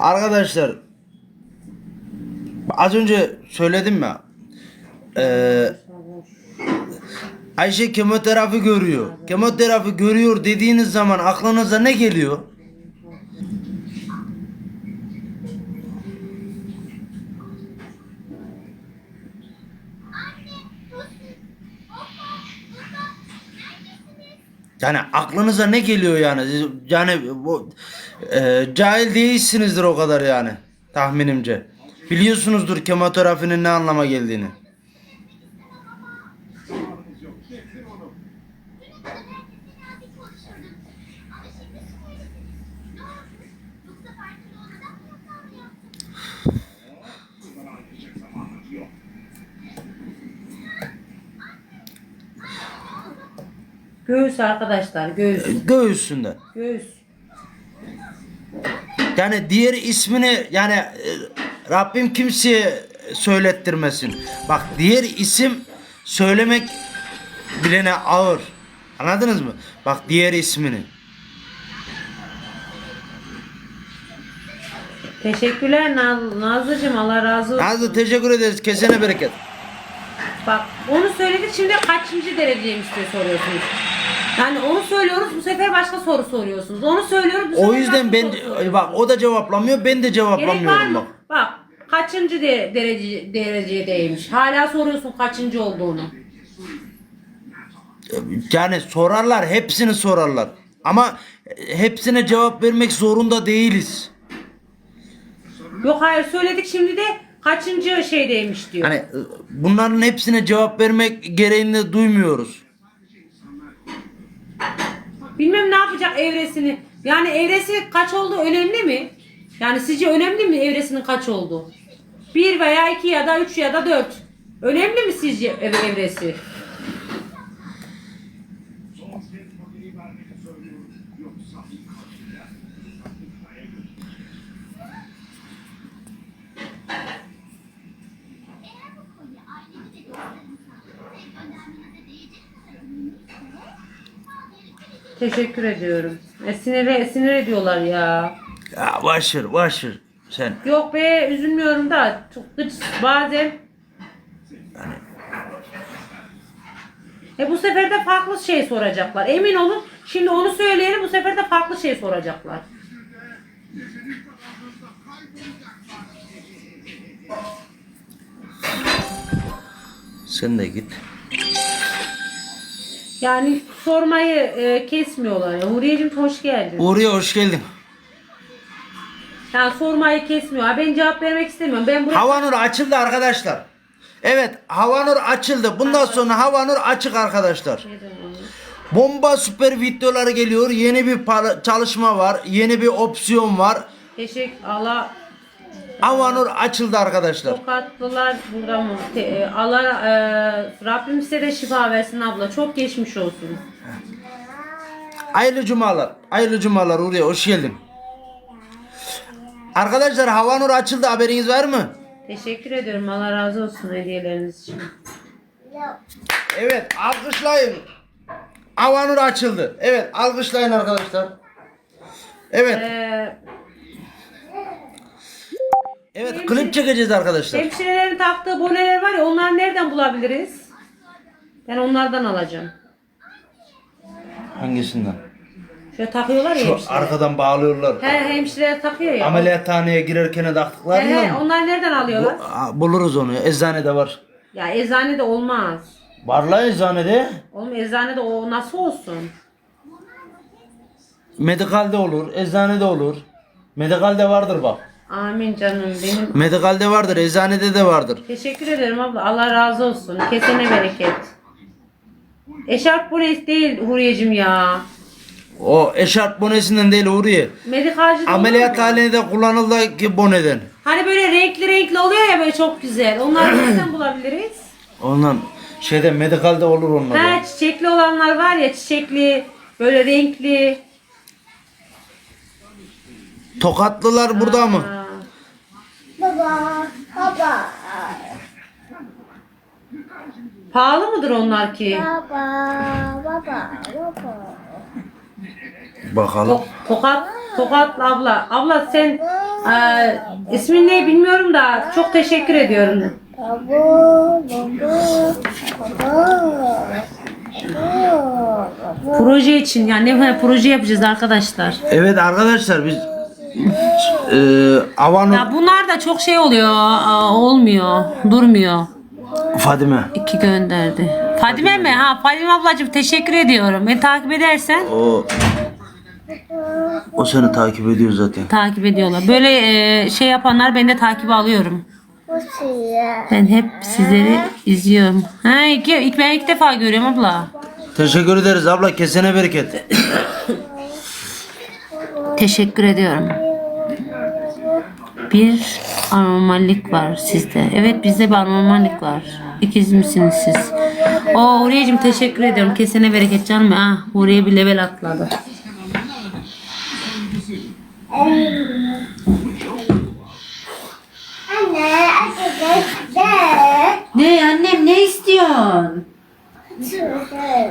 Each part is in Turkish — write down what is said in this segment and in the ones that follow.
Arkadaşlar az önce söyledim ya. Eee Ayşe kemoterapi görüyor. Kemoterapi görüyor dediğiniz zaman aklınıza ne geliyor? Yani aklınıza ne geliyor yani? Yani bu e, cahil değilsinizdir o kadar yani tahminimce. Biliyorsunuzdur kemoterapinin ne anlama geldiğini. Göğüs arkadaşlar göğüs. Göğüsünde. Göğüs. Yani diğer ismini yani e, Rabbim kimseye söylettirmesin. Bak diğer isim söylemek bilene ağır. Anladınız mı? Bak diğer ismini. Teşekkürler Naz Nazlıcığım Allah razı olsun. Nazlı teşekkür ederiz. Kesene bereket. Bak onu söyledik şimdi kaçıncı dereceymiş diye soruyorsunuz. Yani onu söylüyoruz bu sefer başka soru soruyorsunuz. Onu söylüyoruz bu sefer O yüzden başka ben soru soruyorsunuz. bak o da cevaplamıyor ben de Gerek var cevaplamıyorum mı? bak. Bak kaçıncı de, derece, derecedeymiş. Hala soruyorsun kaçıncı olduğunu. Yani sorarlar hepsini sorarlar. Ama hepsine cevap vermek zorunda değiliz. Yok hayır söyledik şimdi de kaçıncı şeydeymiş diyor. Hani e, bunların hepsine cevap vermek gereğini duymuyoruz. Bilmem ne yapacak evresini. Yani evresi kaç olduğu önemli mi? Yani sizce önemli mi evresinin kaç olduğu? Bir veya iki ya da üç ya da dört. Önemli mi sizce ev- evresi? Teşekkür ediyorum. E, sinir, sinir ediyorlar ya. Ya başır başır sen. Yok be üzülmüyorum da çok gıç bazen. E bu sefer de farklı şey soracaklar. Emin olun. Şimdi onu söyleyelim bu sefer de farklı şey soracaklar. Sen de git. Yani sormayı e, kesmiyorlar. Ya. Huriyeciğim hoş geldin. Uğur'ya hoş geldin. Yani sormayı kesmiyor. Ben cevap vermek istemiyorum. Ben buraya... Havanur açıldı arkadaşlar. Evet Havanur açıldı. Bundan sonra Havanur açık arkadaşlar. Bomba süper videoları geliyor. Yeni bir para- çalışma var. Yeni bir opsiyon var. Teşekkür Allah Havanur açıldı arkadaşlar. Tokatlılar burada mı? Te- e, Allah e, Rabbim size de şifa versin abla. Çok geçmiş olsun. Hayırlı cumalar. Hayırlı cumalar Uğur'ya hoş geldin. Arkadaşlar Havanur açıldı haberiniz var mı? Teşekkür ediyorum. Allah razı olsun hediyeleriniz için. Evet alkışlayın. Havanur açıldı. Evet alkışlayın arkadaşlar. Evet. Ee, Evet klip çekeceğiz arkadaşlar. hemşirelerin taktığı boneler var ya onları nereden bulabiliriz? Ben onlardan alacağım. Hangisinden? Şöyle takıyorlar ya Şu hemşireler. arkadan bağlıyorlar. He hemşireler takıyor ya. Ameliyathaneye girerken He, taktıklarından he, mı? onlar nereden alıyorlar? Bu- Aa, buluruz onu. Eczanede var. Ya eczanede olmaz. Var la eczanede. Oğlum eczanede o nasıl olsun? Medikalde olur. Eczanede olur. Medikalde vardır bak. Amin canım benim. Medikalde vardır. Eczanede de vardır. Teşekkür ederim abla. Allah razı olsun. Kesene bereket. Eşarp bu ne değil Huriyecim ya. O eşarp bonesinden değil Uğur'ye. Medikalcı mu? Ameliyathanede kullanıldı ki boneden. Hani böyle renkli renkli oluyor ya böyle çok güzel. Onları nereden bulabiliriz? Ondan şeyde medikalde olur onlar. Ha çiçekli olanlar var ya çiçekli böyle renkli. Tokatlılar burada mı? Baba, baba, Pahalı mıdır onlar ki? baba, baba, baba. Bakalım. Tok- Tokat, Tokat abla. Abla sen e, ismin ne bilmiyorum da çok teşekkür ediyorum. Baba, baba, baba. Baba. Proje için yani ne proje yapacağız arkadaşlar. Evet arkadaşlar biz e, Avanu Ya bunlar da çok şey oluyor, aa, olmuyor, durmuyor. Fadime. İki gönderdi. Fadime mi? Ha Fadime ablacığım teşekkür ediyorum. Beni takip edersen O o seni takip ediyor zaten. takip ediyorlar. Böyle e, şey yapanlar ben de takip alıyorum. Ben hep sizleri izliyorum. Ha iki, ilk, ben ilk defa görüyorum abla. Teşekkür ederiz abla kesene bereket. Teşekkür ediyorum. Bir anormallik var sizde. Evet bizde bir anormallik var. İkiz misiniz siz? Oo Huriyeciğim teşekkür ediyorum. Kesene bereket canım. Ah Huriye bir level atladı. Ne annem ne istiyorsun?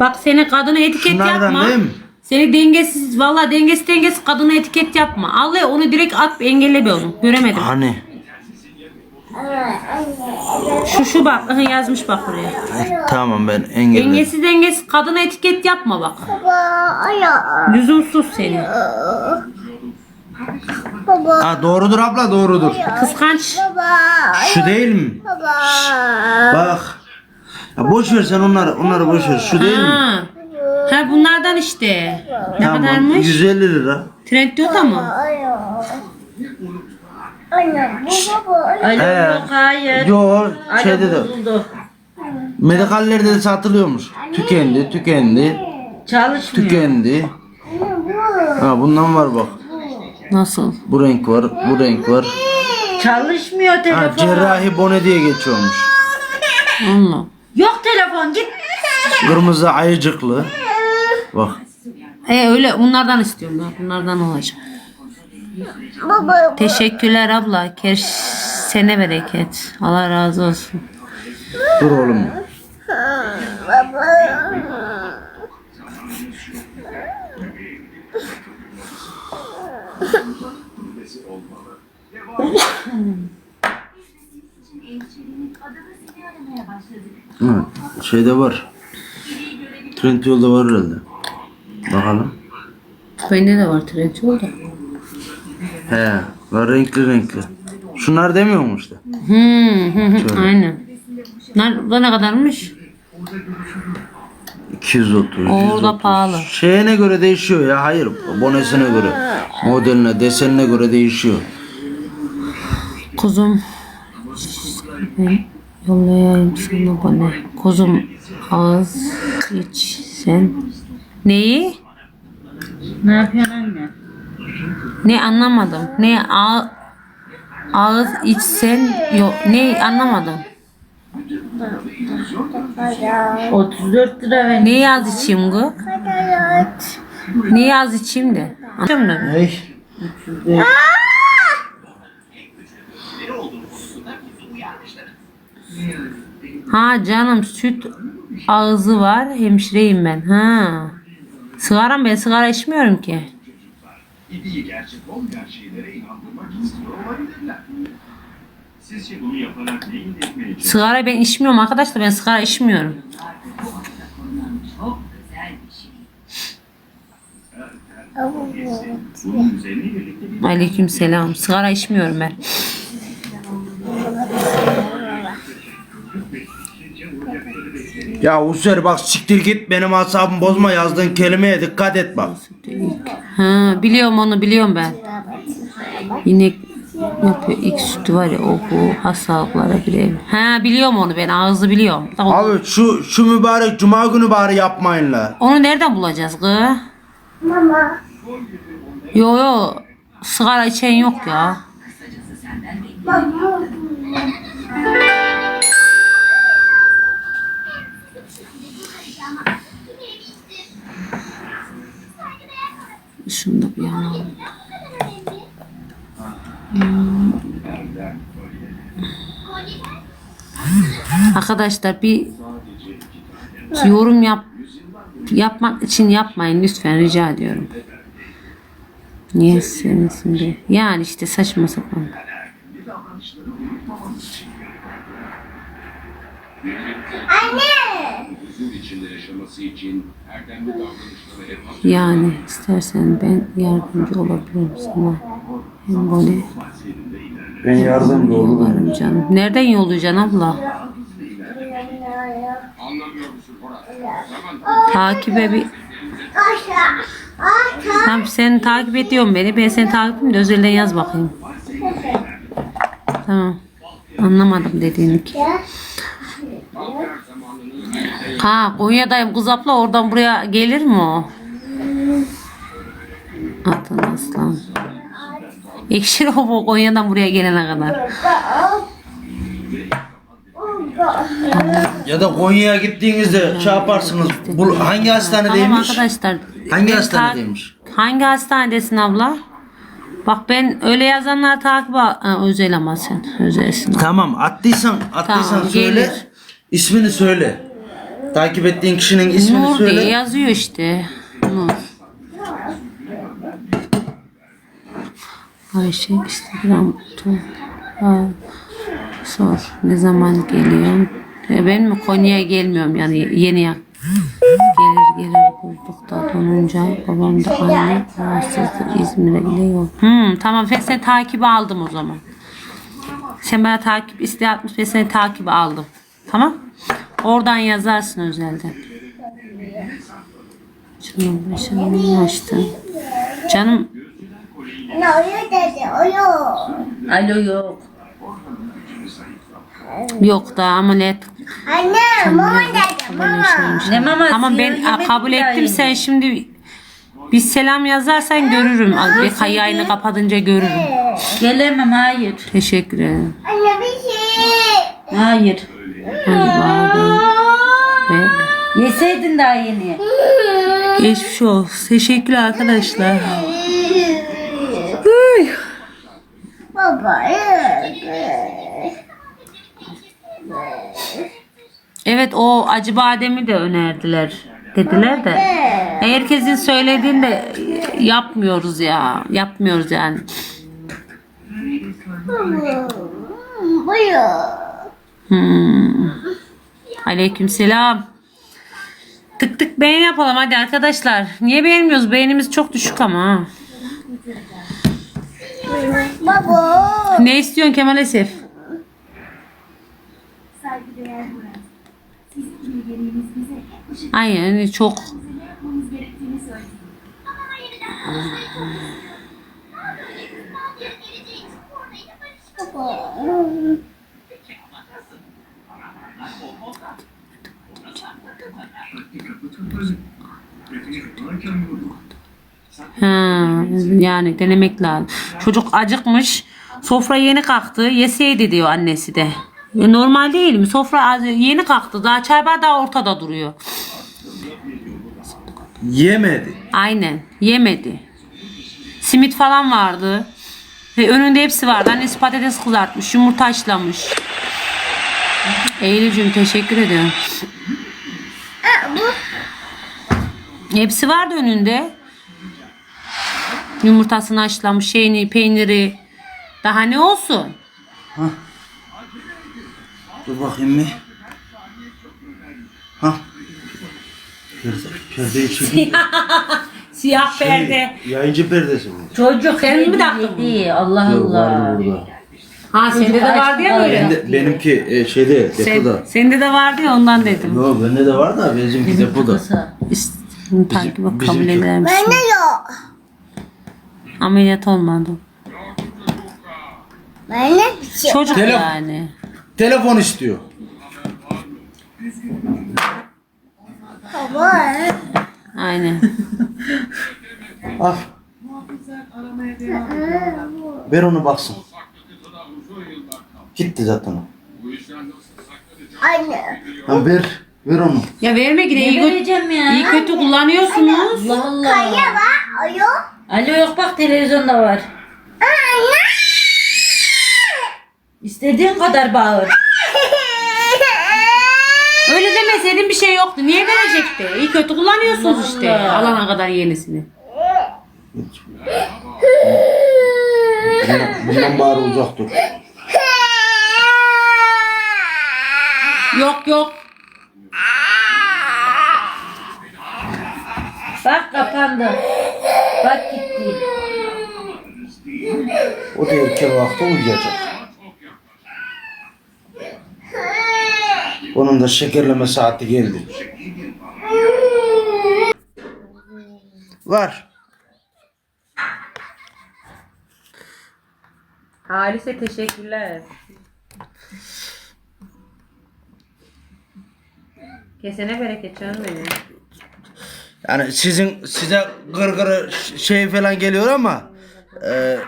Bak seni kadına etiket Şunlardan yapma. değil mi? Seni dengesiz valla dengesiz dengesiz kadına etiket yapma. Al ya onu direkt at engelle be onu. Göremedim. Hani Şu şu bak aha yazmış bak buraya. tamam ben engelledim. Dengesiz dengesiz kadına etiket yapma bak. Lüzumsuz seni. Baba, Ha doğrudur abla doğrudur. Kıskanç. baba, Şu değil mi? baba. Bak. Ya boş ver sen onları onları boş ver. Şu değil mi? Ha. Bunlardan işte. Ne Tamam. kadarmış? 150 lira. Trendyol'da mı? Anne, bu baba, He. yok hayır. Yo Alo şeyde de bozuldu. medikallerde de satılıyormuş. Tükendi, tükendi, Çalışmıyor. tükendi. Ha bundan var bak. Nasıl? Bu renk var, bu renk var. Çalışmıyor Ha telefon. cerrahi bone diye geçiyormuş. Allah. Yok telefon git. Kırmızı ayıcıklı. Bak. E öyle bunlardan istiyorum ben. Bunlardan olacak. Baba, Teşekkürler abla. Keş sene bereket. Allah razı olsun. Dur oğlum. baba. Hı, şeyde var. Trendyol'da var herhalde. Bakalım. Bende de var Trendyol'da. He, var renkli renkli. Şunlar demiyor mu işte? Hmm, hı hı, aynen. Bunlar bu ne kadarmış? 230. Orada 130. pahalı. Şeyine göre değişiyor ya. Hayır, bonesine göre. Modeline, desenine göre değişiyor. Kuzum. Yollayayım sana bana. Kuzum ağız iç sen. Neyi? Ne yapıyorsun anne? Ne anlamadım. Ne ağ, ağız içsen yok. Ne anlamadım. 34 lira ver. Ne yaz içeyim? Ayağı. Ne yaz içeyim de. Anladın mı? Hey. Ha canım süt ağzı var. Hemşireyim ben. Ha. Sigaram ben sigara içmiyorum ki. İdiği gerçek olmayan şeylere inandırmak istiyor olabilirler. Sizce bunu yaparak neyin etmeye çalışıyor? Sigara ben içmiyorum arkadaşlar. Ben sigara içmiyorum. Aleyküm selam. Sigara içmiyorum ben. Ya Hüseyin bak siktir git benim asabımı bozma yazdığın kelimeye dikkat et bak. Ha, biliyorum onu biliyorum ben. İnek yapıyor ilk sütü var ya o bu hastalıklara bile. Ha biliyorum onu ben ağzı biliyorum. Tamam. Abi şu şu mübarek cuma günü bari yapmayın la. Onu nereden bulacağız kız? Mama. Yo yo sigara içen yok ya. Şunu da bir yana alalım. Hmm. Arkadaşlar bir yorum yap yapmak için yapmayın lütfen rica ediyorum. Niye be? Yani işte saçma sapan. Anne. Huzur içinde yaşaması için erdemli davranışları hep Yani istersen ben yardımcı olabilirim sana. Hem böyle Ben yardımcı olurum. canım. Nereden yollayacaksın abla? Takibe bir... Tamam sen takip ediyorsun beni. Ben seni takip de özelden yaz bakayım. Tamam. Anlamadım dediğini ki. Ha Konya'dayım kız abla oradan buraya gelir mi o? Atın aslan. Ekşir o bu Konya'dan buraya gelene kadar. Ya da Konya'ya gittiğinizde şey yaparsınız. Bu hangi Tamam hastanedeymiş? arkadaşlar. Hangi ben hastanedeymiş? ta- Hangi hastanedesin abla? Bak ben öyle yazanlar takip al. Özel ama sen. Özelsin. Tamam attıysan attıysan Tamam, söyle. gelir. İsmini söyle. Takip ettiğin kişinin ismini Nur söyle. diye yazıyor işte. Nur. Ayşe Instagram. Ha, Sor. Ne zaman geliyorsun? Ya ben mi Konya'ya gelmiyorum yani yeni yak. Gelir gelir buldukta donunca babam da anne rahatsızdır İzmir'e bile yol. Hmm, tamam ben seni takibi aldım o zaman. Sen bana takip isteği atmış ve seni takibi aldım. Tamam? Oradan yazarsın özelden. Canım başını açtım. Canım. Alo yok. yok da ameliyat. Anne. Mama dedi. Mama. Ne maması Tamam ben kabul ettim sen şimdi bir selam yazarsan görürüm. Bir yayını kapatınca görürüm. Gelemem hayır. Teşekkür ederim. Anne bir şey. Hayır. Bari. Ve Yeseydin daha yeni. geçmiş olsun. Teşekkür arkadaşlar. Baba. Evet o acı bademi de önerdiler. Dediler de. Herkesin söylediğini de yapmıyoruz ya. Yapmıyoruz yani. Buyur. Hmm. Aleykümselam. Tık tık beğen yapalım hadi arkadaşlar. Niye beğenmiyoruz? Beğenimiz çok düşük ama. Baba. Ne istiyorsun Kemal Esef? Aynen çok. Ha, yani denemek lazım. Çocuk acıkmış. Sofra yeni kalktı. Yeseydi diyor annesi de. Ya normal değil mi? Sofra az- yeni kalktı. Daha çay bardağı ortada duruyor. Yemedi. Aynen. Yemedi. Simit falan vardı. Ve önünde hepsi vardı. Annesi patates kızartmış. Yumurta haşlamış. Eylül'cüğüm teşekkür ederim. Hepsi vardı önünde. Yumurtasını haşlamış. Şeyini, peyniri. Daha ne olsun? Dur bakayım bir. Ha. Perde, perdeyi çekeyim. Siyah perde. Yayıncı perdesi bu. Çocuk Sen mi taktın yedi. Allah Yok, Allah. vardı burada. Ha sende de vardı ya böyle. Ben de, benimki e, şeyde depoda. Sen, sende de vardı ya ondan dedim. Yok bende de var da bizimki depoda. Kısa. İşte, takip kabul bizimki- eder misin? Bende yok. Ameliyat olmadı. Bende bir şey. Çocuk Telefon. yani. Telefon istiyor. Baba. Aynen. Al. Ver onu baksın. Gitti zaten o. Anne. Ha, ver. Ver onu. Ya verme gide Ne iyi, vereceğim ya? iyi kötü kullanıyorsunuz. Allah Allah. Kaya var. Ayo. Alo yok bak televizyonda var. Anne. İstediğin kadar bağır. Öyle demeseydin bir şey yoktu. Niye verecekti? İyi kötü kullanıyorsunuz işte. Allah. Alana kadar yenisini. Bundan bari uzak dur. Yok yok. Bak kapandı. Bak gitti. O da erken vakti uyuyacak. Onun da şekerleme saati geldi. Var. Halise teşekkürler. Kesene bereket canım benim. Yani sizin size gırgırı şey falan geliyor ama e,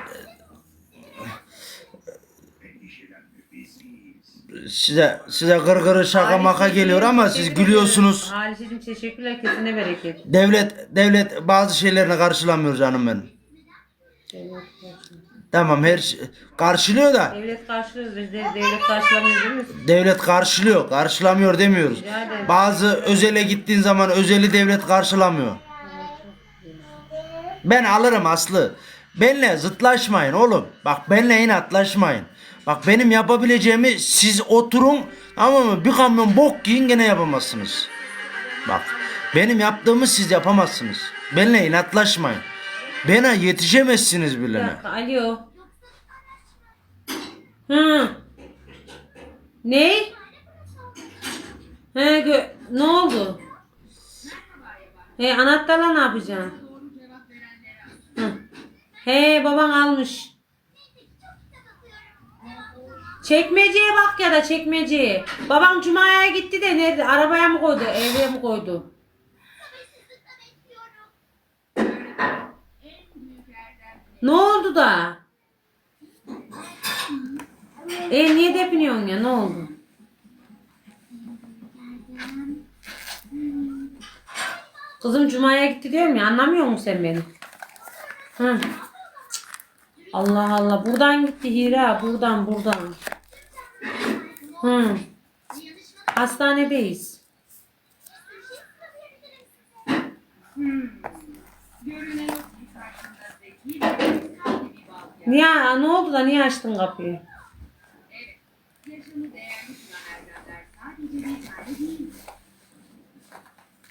size size gırgırı şaka maka geliyor ama siz gülüyorsunuz. Haliseciğim teşekkürler kesene bereket. Devlet devlet bazı şeylerini karşılamıyor canım benim. Tamam her şey karşılıyor da Devlet karşılıyoruz biz de devlet karşılamıyor değil mi? devlet karşılıyor, karşılamıyor demiyoruz. Rica ederim. Bazı özele gittiğin zaman özeli devlet karşılamıyor. Ben alırım Aslı. Benle zıtlaşmayın oğlum. Bak benle inatlaşmayın. Bak benim yapabileceğimi siz oturun ama mı bir kamyon bok giyin gene yapamazsınız. Bak benim yaptığımı siz yapamazsınız. Benle inatlaşmayın. Bana yetişemezsiniz Bir bilene. dakika alo. Hı. Ne? He gö ne oldu? He anahtarla ne yapacaksın? Hı. He baban almış. Çekmeceye bak ya da çekmeceye. Babam Cuma'ya gitti de nerede? Arabaya mı koydu? Eve mi koydu? Ne oldu da? E niye depiniyorsun ya? Ne oldu? Kızım Cuma'ya gitti diyorum ya. Anlamıyor musun sen beni? Hı. Allah Allah. Buradan gitti Hira. Buradan buradan. Hı. Hastanedeyiz. Niye ne oldu da niye açtın kapıyı?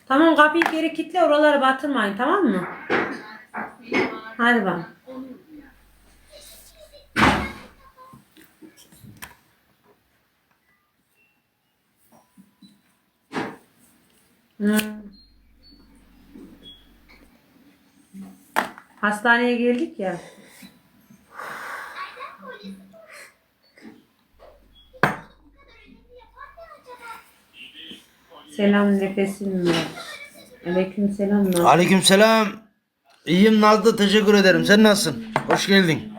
Tamam kapıyı geri kilitle oraları batırmayın tamam mı? Hadi bak. Hmm. Hastaneye geldik ya. Selam nefesim var. Aleyküm selam. Aleykümselam. İyiyim Nazlı teşekkür ederim. Sen nasılsın? Hoş geldin.